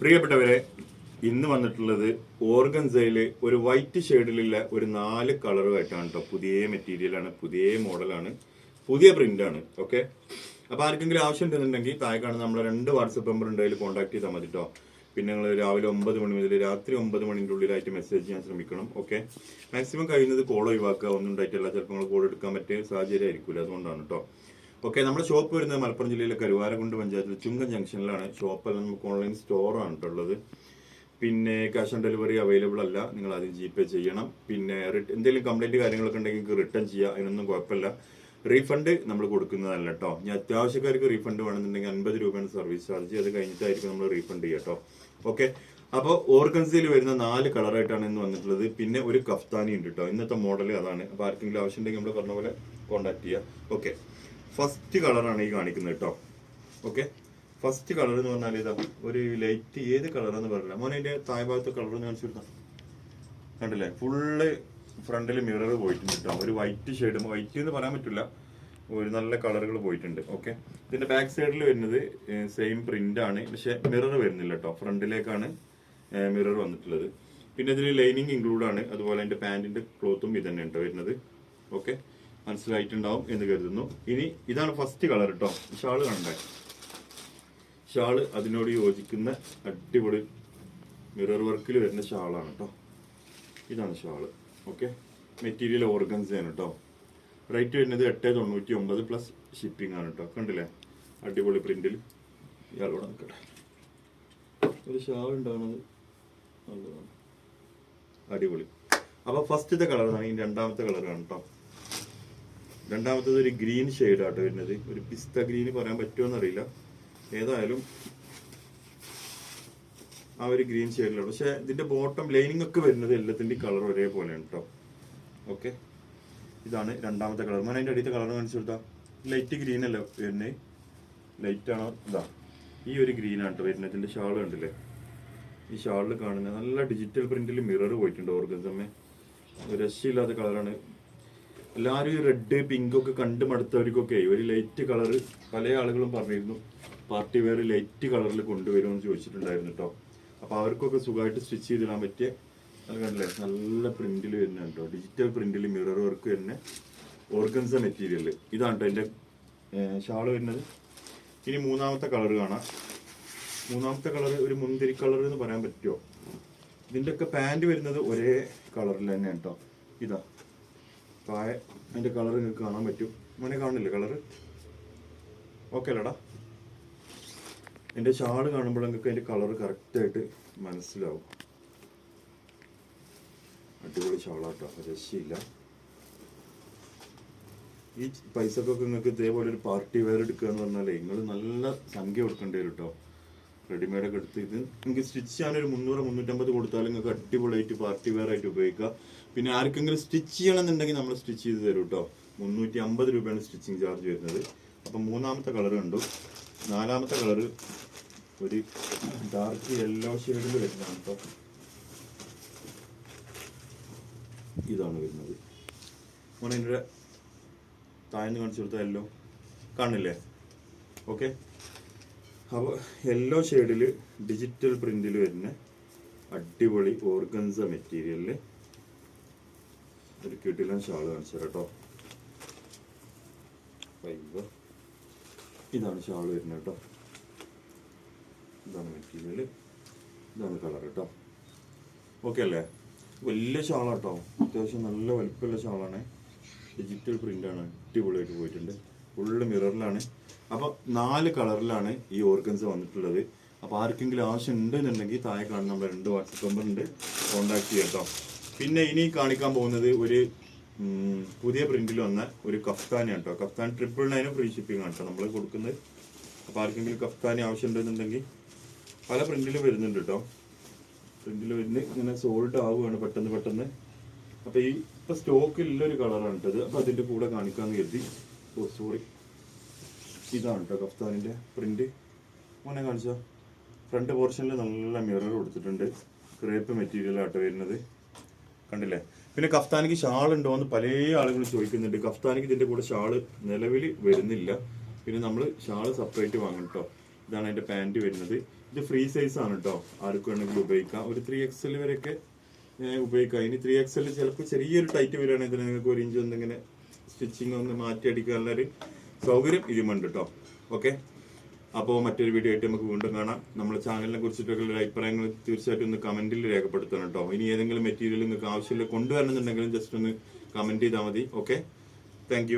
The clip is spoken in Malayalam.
പ്രിയപ്പെട്ടവരെ ഇന്ന് വന്നിട്ടുള്ളത് ഓർഗൻസയിൽ ഒരു വൈറ്റ് ഷെയ്ഡിലുള്ള ഒരു നാല് കളറുമായിട്ടാണ് കേട്ടോ പുതിയ മെറ്റീരിയലാണ് പുതിയ മോഡലാണ് പുതിയ പ്രിന്റാണ് ഓക്കെ അപ്പൊ ആർക്കെങ്കിലും ആവശ്യം ഉണ്ടെന്നുണ്ടെങ്കിൽ താഴെ കാണുന്ന നമ്മളെ രണ്ട് വാട്സപ്പ് നമ്പർ ഉണ്ട് അതിൽ കോൺടാക്ട് ചെയ്താൽ മതി കേട്ടോ പിന്നെ നിങ്ങൾ രാവിലെ ഒമ്പത് മണി മുതൽ രാത്രി ഒമ്പത് മണിന്റെ ഉള്ളിലായിട്ട് മെസ്സേജ് ചെയ്യാൻ ശ്രമിക്കണം ഓക്കെ മാക്സിമം കഴിയുന്നത് കോൾ ഒഴിവാക്കുക. ഒന്നും ഉണ്ടായിട്ടില്ല. ചിലപ്പോൾ നിങ്ങൾ കോൾ എടുക്കാൻ പറ്റിയ സാഹചര്യം ആയിരിക്കില്ല അതുകൊണ്ടാണ് കേട്ടോ ഓക്കെ നമ്മുടെ ഷോപ്പ് വരുന്നത് മലപ്പുറം ജില്ലയിലെ കരുവാരകുണ്ട് പഞ്ചായത്തിൽ ചുങ്കം ജംഗ്ഷനിലാണ്. ഷോപ്പ് നമുക്ക് ഓൺലൈൻ സ്റ്റോറാണ് പിന്നെ ക്യാഷ് ഓൺ ഡെലിവറി അവൈലബിൾ അല്ല. നിങ്ങൾ ആദ്യം ജി പേ ചെയ്യണം. പിന്നെ എന്തെങ്കിലും കംപ്ലൈന്റ് കാര്യങ്ങളൊക്കെ ഉണ്ടെങ്കിൽ റിട്ടേൺ ചെയ്യാം. അതിനൊന്നും കുഴപ്പമില്ല. റീഫണ്ട് നമ്മൾ കൊടുക്കുന്നതല്ല കേട്ടോ ഇനി അത്യാവശ്യക്കാർക്ക് റീഫണ്ട് വേണമെന്നുണ്ടെങ്കിൽ അൻപത് രൂപയാണ് സർവീസ് ചാർജ് അത് കഴിഞ്ഞിട്ടായിരിക്കും നമ്മൾ റീഫണ്ട് ചെയ്യുക കേട്ടോ ഓക്കെ അപ്പോൾ ഓർഗൻസിയിൽ വരുന്ന നാല് കളറായിട്ടാണ് ഇന്ന് വന്നിട്ടുള്ളത്. പിന്നെ ഒരു കഫ്താനി ഉണ്ട് കേട്ടോ ഇന്നത്തെ മോഡൽ അതാണ്. അപ്പോൾ ആർക്കെങ്കിലും ആവശ്യമുണ്ടെങ്കിൽ നമ്മൾ പറഞ്ഞ പോലെ കോൺടാക്ട് ചെയ്യുക ഓക്കെ ഫസ്റ്റ് കളറാണ് ഈ കാണിക്കുന്നത് കേട്ടോ. ഓക്കെ? ഫസ്റ്റ് കളർ എന്ന് പറഞ്ഞാൽ ഇതാ ഒരു ലൈറ്റ് ഏത് കളറാന്ന് പറഞ്ഞില്ല. മോനെ അതിന്റെ താഴെ ഭാഗത്തെ കളർ കാണിച്ചു കൊടുക്കാം കണ്ടില്ലേ? ഫുള്ള് ഫ്രണ്ടിൽ മിറർ പോയിട്ടുണ്ട് കേട്ടോ. ഒരു വൈറ്റ് ഷെയ്ഡ് വൈറ്റ് എന്ന് പറയാൻ പറ്റില്ല. ഒരു നല്ല കളറുകൾ പോയിട്ടുണ്ട്. ഓക്കെ? ഇതിന്റെ ബാക്ക് സൈഡിൽ വരുന്നത് സെയിം പ്രിന്റ് ആണ്. പക്ഷെ മിറർ വരുന്നില്ല കേട്ടോ. ഫ്രണ്ടിലേക്കാണ് മിറർ വന്നിട്ടുള്ളത്. പിന്നെ ഇതിൽ ലൈനിങ് ഇൻക്ലൂഡ് ആണ്. അതുപോലെ അതിന്റെ പാന്റിന്റെ ക്ലോത്തും ഇത് തന്നെ കേട്ടോ വരുന്നത്. ഓക്കെ? മനസ്സിലായിട്ടുണ്ടാവും എന്ന് കരുതുന്നു. ഇനി ഇതാണ് ഫസ്റ്റ് കളർ കേട്ടോ ഷാൾ കണ്ടേ. ഷാൾ അതിനോട് യോജിക്കുന്ന അടിപൊളി മിറർ വർക്കിൽ വരുന്ന ഷാളാണ് കേട്ടോ ഇതാണ് ഷാൾ. ഓക്കെ മെറ്റീരിയൽ ഓർഗൻസ് ആണ് കേട്ടോ റേറ്റ് വരുന്നത് എട്ട് തൊണ്ണൂറ്റി ഒമ്പത് പ്ലസ് ഷിപ്പിംഗ് ആണ് കേട്ടോ കണ്ടില്ലേ? അടിപൊളി പ്രിന്റിൽ ഇയാളോട് നിൽക്കട്ടെ ഒരു ഷാൾ ഉണ്ടാകുന്നത് നല്ലതാണ്. അടിപൊളി. അപ്പൊ ഫസ്റ്റത്തെ കളറാണ് ഈ രണ്ടാമത്തെ കളറാണ് കേട്ടോ രണ്ടാമത്തത് ഒരു ഗ്രീൻ ഷെയ്ഡ് ആട്ടോ വരുന്നത്. ഒരു പിസ്ത ഗ്രീന് പറയാൻ പറ്റുമോ ഏതായാലും ആ ഒരു ഗ്രീൻ ഷെയ്ഡിലാണ്. പക്ഷെ ഇതിന്റെ ബോട്ടം ലൈനിങ് ഒക്കെ വരുന്നത് എല്ലാത്തിന്റെ കളർ ഒരേപോലെയാണ് കേട്ടോ ഓക്കെ ഇതാണ് രണ്ടാമത്തെ കളർ ഞാൻ അതിന്റെ അടുത്ത കളർ കാണിച്ചു കൊടുത്താ. ലൈറ്റ് ഗ്രീൻ അല്ല വരുന്നത് ലൈറ്റ് ആണോ? ഇതാ. ഈ ഒരു ഗ്രീൻ ആണ് കേട്ടോ വരുന്നത്. ഇതിന്റെ ഷാൾ കണ്ടില്ലേ? ഈ ഷാളിൽ കാണുന്ന നല്ല ഡിജിറ്റൽ പ്രിന്റിൽ മിറർ പോയിട്ടുണ്ട് ഓർഗൻസമ്മേ. ഒരു രക്ഷയില്ലാത്ത കളറാണ് എല്ലാവരും ഈ റെഡ് പിങ്ക് ഒക്കെ കണ്ടു മടുത്തവർക്കൊക്കെ ഒരു ലൈറ്റ് കളർ പല ആളുകളും പറഞ്ഞിരുന്നു പാർട്ടി വേറെ ലൈറ്റ് കളറിൽ കൊണ്ടുവരുമെന്ന് ചോദിച്ചിട്ടുണ്ടായിരുന്നു കേട്ടോ അപ്പൊ അവർക്കൊക്കെ സുഖമായിട്ട് സ്റ്റിച്ച് ചെയ്തിടാൻ പറ്റിയ നല്ല നല്ല പ്രിന്റിൽ വരുന്ന കേട്ടോ ഡിജിറ്റൽ പ്രിന്റിൽ മിറർ വർക്ക് തന്നെ ഓർഗൻസ മെറ്റീരിയൽ ഇതാണ് കേട്ടോ എന്റെ ഷാൾ വരുന്നത്. ഇനി മൂന്നാമത്തെ കളർ കാണാം. മൂന്നാമത്തെ കളർ ഒരു മുന്തിരി കളർ എന്ന് പറയാൻ പറ്റുമോ ഇതിന്റെ ഒക്കെ പാന്റ് വരുന്നത് ഒരേ കളറിൽ തന്നെയാണ് കേട്ടോ ഇതാ. താഴെ അതിന്റെ കളർ നിങ്ങൾക്ക് കാണാൻ പറ്റും. മോനെ കാണില്ലേ കളറ് ഓക്കെ അല്ലടാ എന്റെ ഷാൾ കാണുമ്പോൾ നിങ്ങൾക്ക് അതിന്റെ കളർ കറക്റ്റ് ആയിട്ട് മനസ്സിലാവും. അടിപൊളി ഷാളാട്ടോ രക്ഷയില്ല. ഈ പൈസക്കൊക്കെ നിങ്ങൾക്ക് ഇതേപോലെ ഒരു പാർട്ടി വെയർ എടുക്കുക എന്ന് പറഞ്ഞാലേ നിങ്ങൾ നല്ല സംഖ്യ കൊടുക്കേണ്ടി വരും കേട്ടോ റെഡിമെയ്ഡ് ഒക്കെ എടുത്ത് ഇത് നിങ്ങൾക്ക് സ്റ്റിച്ച് ചെയ്യാൻ ഒരു മുന്നൂറ് മുന്നൂറ്റമ്പത് കൊടുത്താൽ നിങ്ങൾക്ക് അടിപൊളിയായിട്ട് പാർട്ടി വെയർ ആയിട്ട് ഉപയോഗിക്കാം. പിന്നെ ആർക്കെങ്കിലും സ്റ്റിച്ച് ചെയ്യണമെന്നുണ്ടെങ്കിൽ നമ്മൾ സ്റ്റിച്ച് ചെയ്ത് തരും കേട്ടോ മുന്നൂറ്റി അമ്പത് രൂപയാണ് സ്റ്റിച്ചിങ് ചാർജ് വരുന്നത്. അപ്പം മൂന്നാമത്തെ കളർ കണ്ടു. നാലാമത്തെ കളർ ഒരു ഡാർക്ക് യെല്ലോ ഷെയ്ഡിൽ വരുന്നതാണ് കേട്ടോ ഇതാണ് വരുന്നത്. മോനെ എന്റെ താഴ്ന്ന് കാണിച്ചു കൊടുത്താൽ യെല്ലോ കാണില്ലേ ഓക്കെ അപ്പോൾ യെല്ലോ ഷെയ്ഡിൽ ഡിജിറ്റൽ പ്രിന്റിൽ വരുന്ന അടിപൊളി ഓർഗൻസ മെറ്റീരിയലിൽ ഒരു കിടിലൻ ഷാൾ കാണിച്ചു കേട്ടോ ഇതാണ് ഷാൾ വരുന്നത് കേട്ടോ ഇതാണ് മെറ്റീരിയൽ ഇതാണ് കളർ കേട്ടോ ഓക്കെ അല്ലേ? വലിയ ഷാളാട്ടോ അത്യാവശ്യം നല്ല വലിപ്പമുള്ള ഷാളാണ് ഡിജിറ്റൽ പ്രിന്റാണ് അടിപൊളിയായിട്ട് പോയിട്ടുണ്ട്. ഫുള്ള് മിററിലാണ്. അപ്പോൾ നാല് കളറിലാണ് ഈ ഓർഗൻസ് വന്നിട്ടുള്ളത്. അപ്പോൾ ആർക്കെങ്കിലും ആവശ്യം ഉണ്ടെന്നുണ്ടെങ്കിൽ താഴെ കാണുന്ന നമ്മുടെ രണ്ട് വാട്സപ്പ് നമ്പർ ഉണ്ട്. കോൺടാക്ട് ചെയ്യാം പിന്നെ ഇനി കാണിക്കാൻ പോകുന്നത് ഒരു പുതിയ പ്രിന്റിൽ വന്ന ഒരു കഫ്താനാണ് കേട്ടോ. കഫ്താൻ ട്രിപ്പിൾ നയനും ഫ്രീ ഷിപ്പിംഗ് ആണ് കേട്ടോ നമ്മൾ കൊടുക്കുന്നത്. അപ്പോൾ ആർക്കെങ്കിലും കഫ്താനി ആവശ്യം ഉണ്ടെന്നുണ്ടെങ്കിൽ പല പ്രിന്റിൽ വരുന്നുണ്ട് കേട്ടോ. പ്രിന്റിൽ വരുന്ന ഇങ്ങനെ സോൾഡ് ആവുകയാണ് പെട്ടെന്ന് പെട്ടെന്ന്. അപ്പൊ ഈ ഇപ്പൊ സ്റ്റോക്കിലുള്ള ഒരു കളറാണ് കേട്ടത് അപ്പൊ അതിന്റെ കൂടെ കാണിക്കാന്ന് കരുതി. ഓ സോറി ഇതാണ് കേട്ടോ കഫ്താനിന്റെ പ്രിന്റ്. മോനെ കാണിച്ചോ. ഫ്രണ്ട് പോർഷനിൽ നല്ല മിറർ കൊടുത്തിട്ടുണ്ട്. ക്രേപ്പ് മെറ്റീരിയൽ ആട്ടോ വരുന്നത്. കണ്ടില്ലേ? പിന്നെ കഫ്താനിക്ക് ഷാൾ ഉണ്ടോ എന്ന് പല ആളുകളും ചോദിക്കുന്നുണ്ട്. കഫ്താനിക്ക് ഇതിന്റെ കൂടെ ഷാൾ നിലവിൽ വരുന്നില്ല. പിന്നെ നമ്മൾ ഷാൾ സെപ്പറേറ്റ് വാങ്ങും കേട്ടോ ഇതാണ് അതിന്റെ പാന്റ് വരുന്നത്. ഇത് ഫ്രീ സൈസ് ആണ് കേട്ടോ ആർക്ക് വേണമെങ്കിലും ഉപയോഗിക്കാം. ഒരു ത്രീ എക്സൽ വരെയൊക്കെ ഉപയോഗിക്കാം. ഇനി ത്രീ എക്സൽ ചിലപ്പോൾ ചെറിയൊരു ടൈറ്റ് വരികയാണെങ്കിൽ നിങ്ങൾക്ക് ഒരു ഇഞ്ച് ഒന്നിങ്ങനെ സ്റ്റിച്ചിങ് ഒന്ന് മാറ്റി അടിക്കാനുള്ള ഒരു സൗകര്യം ഇതുമുണ്ട് കേട്ടോ ഓക്കെ അപ്പോൾ മറ്റൊരു വീഡിയോ ആയിട്ട് നമുക്ക് വീണ്ടും കാണാം. നമ്മുടെ ചാനലിനെ കുറിച്ചിട്ടൊക്കെ ഉള്ള അഭിപ്രായങ്ങൾ തീർച്ചയായിട്ടും ഒന്ന് കമന്റിൽ രേഖപ്പെടുത്തണം കേട്ടോ ഇനി ഏതെങ്കിലും മെറ്റീരിയൽ നിങ്ങൾക്ക് ആവശ്യമില്ല കൊണ്ടുവരണമെന്നുണ്ടെങ്കിലും ജസ്റ്റ് ഒന്ന് കമന്റ് ചെയ്താൽ മതി. Okay thank